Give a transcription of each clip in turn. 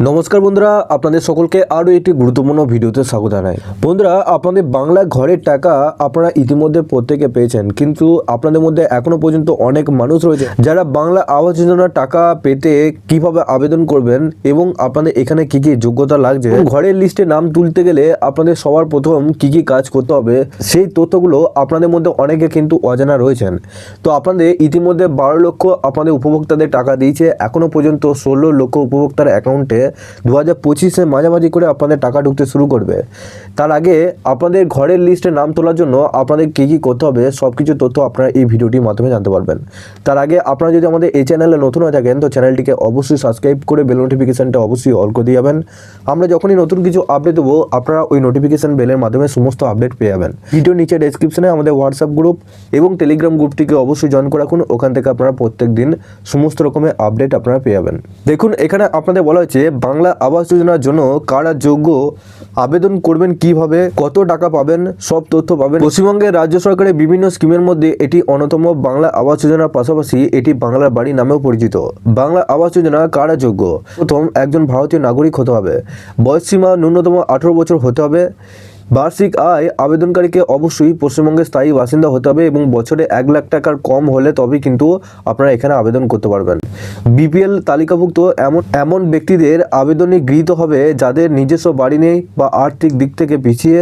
নমস্কার বন্ধুরা, আপনাদের সকলকে আরও একটি গুরুত্বপূর্ণ ভিডিওতে স্বাগত জানাই। বন্ধুরা, আপনাদের বাংলা ঘরের টাকা আপনারা ইতিমধ্যে প্রত্যেকে পেয়েছেন, কিন্তু আপনাদের মধ্যে এখনও পর্যন্ত অনেক মানুষ রয়েছে যারা বাংলা আবাস যোজনার টাকা পেতে কীভাবে আবেদন করবেন এবং আপনাদের এখানে কি কি যোগ্যতা লাগছে। ঘরের লিস্টে নাম তুলতে গেলে আপনাদের সবার প্রথম কি কি কাজ করতে হবে, সেই তথ্যগুলো আপনাদের মধ্যে অনেকে কিন্তু অজানা রয়েছেন। তো আপনাদের ইতিমধ্যে বারো লক্ষ আপনাদের উপভোক্তাদের টাকা দিয়েছে, এখনও পর্যন্ত ষোলো লক্ষ উপভোক্তার অ্যাকাউন্টে দু হাজার পঁচিশে মাঝামাঝি করে আপনাদের টাকা ঢুকতে শুরু করবে। তার আগে আপনাদের ঘরের লিস্টে নাম তোলার জন্য আপনাদের কী কী করতে হবে সব কিছু তথ্য আপনারা এই ভিডিওটির মাধ্যমে জানতে পারবেন। তার আগে আপনারা যদি আমাদের এই চ্যানেলে নতুন হয়ে থাকেন, তো চ্যানেলটিকে অবশ্যই সাবস্ক্রাইব করে বেল নোটিফিকেশানটা অবশ্যই অল করে দিয়ে যাবেন। আমরা যখনই নতুন কিছু আপডেট দেবো, আপনারা ওই নোটিফিকেশান বেলের মাধ্যমে সমস্ত আপডেট পেয়ে যাবেন। ভিডিও নিচে ডেসক্রিপশনে আমাদের হোয়াটসঅ্যাপ গ্রুপ এবং টেলিগ্রাম গ্রুপটিকে অবশ্যই জয়েন করে রাখুন। ওখান থেকে আপনারা প্রত্যেক দিন সমস্ত রকমের আপডেট আপনারা পেয়ে যাবেন। দেখুন, এখানে আপনাদের বলা হয়েছে বাংলা আবাস যোজনার জন্য কারা যোগ্য? আবেদন করবেন কীভাবে? কত টাকা পাবেন? সব তথ্য পাবেন। পশ্চিমবঙ্গের রাজ্য সরকারের বিভিন্ন স্কিমের মধ্যে এটি অন্যতম বাংলা আবাস যোজনার পাশাপাশি এটি বাংলার বাড়ি নামেও পরিচিত। বাংলা আবাস যোজনা কারা যোগ্য? প্রথম একজন ভারতীয় নাগরিক হতে হবে। বয়স সীমা ন্যূনতম আঠারো বছর হতে হবে। বার্ষিক আয় আবেদনকারীকে অবশ্যই পশ্চিমবঙ্গের স্থায়ী বাসিন্দা হতে হবে এবং বছরে এক লাখ টাকার কম হলে তবেই কিন্তু আপনারা এখানে আবেদন করতে পারবেন। বিপিএল তালিকাভুক্ত এমন এমন ব্যক্তিদের আবেদনে গৃহীত হবে যাদের নিজস্ব বাড়ি নেই বা আর্থিক দিক থেকে পিছিয়ে,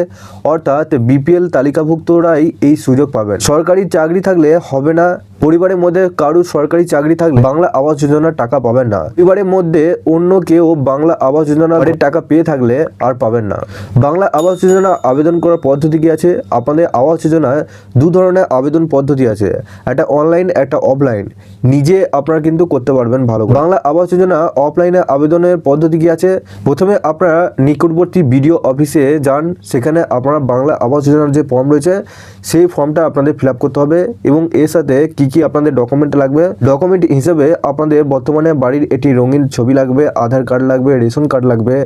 অর্থাৎ বিপিএল তালিকাভুক্তরাই এই সুযোগ পাবেন। সরকারি চাকরি থাকলে হবে না, পরিবারের মধ্যে কারুর সরকারি চাকরি থাকলে বাংলা আবাস যোজনার টাকা পাবেন না। পরিবারের মধ্যে অন্য কেউ বাংলা আবাস যোজনার টাকা পেয়ে থাকলে আর পাবেন না। বাংলা আবাস যোজনা আবেদন করার পদ্ধতি কী আছে? আপনাদের আবাস যোজনায় দু ধরনের আবেদন পদ্ধতি আছে। একটা অনলাইন একটা অফলাইন নিজে আপনারা কিন্তু করতে পারবেন ভালো বাংলা আবাস যোজনা অফলাইনে আবেদনের পদ্ধতি কী আছে? প্রথমে আপনারা নিকটবর্তী বিডিও অফিসে যান। সেখানে আপনারা বাংলা আবাস যোজনার যে ফর্ম রয়েছে, সেই ফর্মটা আপনাদের ফিল করতে হবে এবং এর সাথে কি কি আপনাদের ডকুমেন্ট লাগবে? ডকুমেন্ট হিসেবে আপনাদের বর্তমানে বাড়ির এটি রঙিন ছবি লাগবে, আধার কার্ড লাগবে, রেশন কার্ড লাগবে,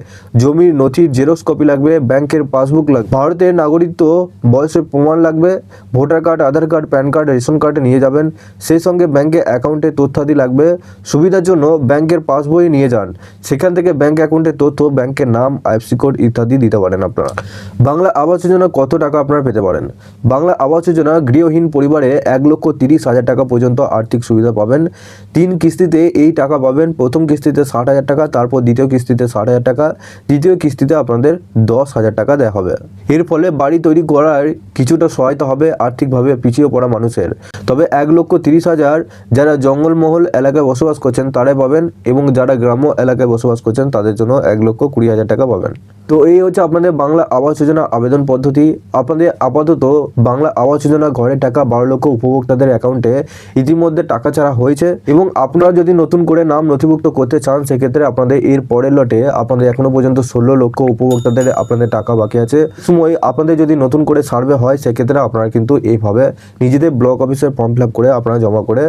জমির নথির জেরক্স কপি লাগবে ব্যাংকের পাসবুক লাগবে ভারতের নাগরিকত্ব বয়সের প্রমাণ লাগবে। Voter card, Aadhaar card, PAN card, ration card নিয়ে যাবেন। সেই সঙ্গে ব্যাংকে অ্যাকাউন্টের তথ্যাদি লাগবে। সুবিধার জন্য ব্যাংকের পাসবই নিয়ে যান। সেখান থেকে ব্যাংক অ্যাকাউন্টের তথ্য, ব্যাংকের নাম, আইএফসি কোড ইত্যাদি দিতে পারেন আপনারা। বাংলা আবাস যোজনা কত টাকা আপনারা পেতে পারেন? বাংলা আবাস যোজনা গৃহহীন পরিবারে এক লক্ষ তিরিশ হাজার টাকা পর্যন্ত আর্থিক সুবিধা পাবেন। তিন কিস্তিতে এই টাকা পাবেন। প্রথম কিস্তিতে ষাট হাজার টাকা, তারপর দ্বিতীয় কিস্তিতে ষাট হাজার টাকা দ্বিতীয় কিস্তিতে আপনাদের দশ হাজার টাকা দেওয়া হবে। এর ফলে বাড়ি তৈরি করার কিছুটা সহায়তা হবে আর্থিকভাবে পিছিয়ে পড়া মানুষের। তবে এক লক্ষ তিরিশ হাজার যারা জঙ্গলমহল এলাকায় বসবাস করছেন তারাই পাবেন এবং যারা গ্রাম্য এলাকায় বসবাস করছেন তাদের জন্য এক লক্ষ কুড়ি হাজার টাকা পাবেন। তো এই হচ্ছে আপনাদের বাংলা আবাস যোজনা আবেদন পদ্ধতি। আপনাদের আপাতত বাংলা আবাস যোজনা ঘরের টাকা বারো লক্ষ উপভোক্তাদের অ্যাকাউন্টে ইতিমধ্যে টাকা ছাড়া হয়েছে এবং আপনারা যদি নতুন করে নাম নথিভুক্ত করতে চান, সেক্ষেত্রে আপনাদের এর পরের লটে আপনাদের এখনও পর্যন্ত ষোলো লক্ষ উপভোক্তাদের আপনাদের টাকা বাকি আছে। সময় আপনাদের যদি নতুন করে সার্ভে হয়, সেক্ষেত্রে আপনারা কিন্তু এইভাবে নিজেদের ব্লক অফিসের ফর্ম ফিল করে আপনারা জমা করে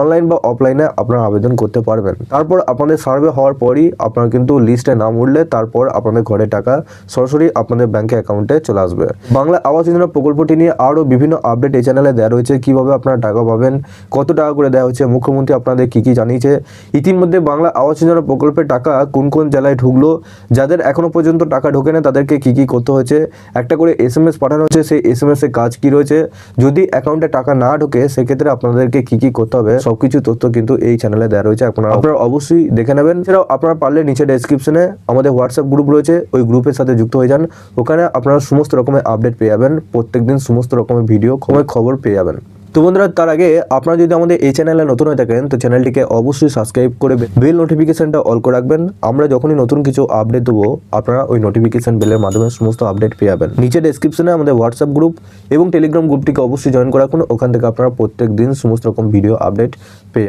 অনলাইন বা অফলাইনে আপনারা আবেদন করতে পারবেন। তারপর আপনাদের সার্ভে হওয়ার পরই আপনারা কিন্তু লিস্টে নাম উঠলে তারপর আপনাদের ঘরে টাকা সরাসরি আপনাদের ব্যাংকে অ্যাকাউন্টে চলে আসবে। বাংলা আবাস যোজনা প্রকল্পটি নিয়ে আরও বিভিন্ন আপডেট এই চ্যানেলে দেওয়া রয়েছে। কীভাবে আপনারা টাকা পাবেন, কত টাকা করে দেওয়া হচ্ছে মুখ্যমন্ত্রী আপনাদের কি কি জানিয়েছে? ইতিমধ্যে বাংলা আবাস যোজনা প্রকল্পের টাকা কোন কোন জেলায় ঢুকলো, যাদের এখনও পর্যন্ত টাকা ঢোকে না তাদেরকে কি কি করতে হয়েছে একটা করে এস এম এস পাঠানো হচ্ছে সেই এস এম এস এর কাজ কি রয়েছে? যদি অ্যাকাউন্টে টাকা না ঢোকে সেক্ষেত্রে আপনাদেরকে কি কি করতে হবে? সবকিছু তথ্য কিন্তু এই চ্যানেলে দেওয়া রয়েছে। আপনারা আপনারা অবশ্যই দেখে নেবেন। এছাড়াও আপনারা পারলে নিচে ডেসক্রিপশনে আমাদের হোয়াটসঅ্যাপ গ্রুপ রয়েছে ওই গ্রুপের সাথে যুক্ত হয়ে যান। ওখানে আপনারা সমস্ত রকমের আপডেট পেয়ে যাবেন। প্রত্যেকদিন সমস্ত রকমের ভিডিও খবর পেয়ে যাবেন। তো বন্ধুরা, তার আগে আপনারা যদি আমাদের এই চ্যানেলে নতুন হয়ে থাকেন, তো চ্যানেলটিকে অবশ্যই সাবস্ক্রাইব করে বেল নোটিফিকেশনটা অল করে রাখবেন। আমরা যখনই নতুন কিছু আপডেট দেবো, আপনারা ওই নোটিফিকেশন বেলের মাধ্যমে সমস্ত আপডেট পেয়ে যাবেন। নিচে ডেসক্রিপশনে আমাদের হোয়াটসঅ্যাপ গ্রুপ এবং টেলিগ্রাম গ্রুপটিকে অবশ্যই জয়েন করে রাখুন। ওখান থেকে আপনারা প্রত্যেক দিন সমস্ত রকম ভিডিও আপডেট পেয়ে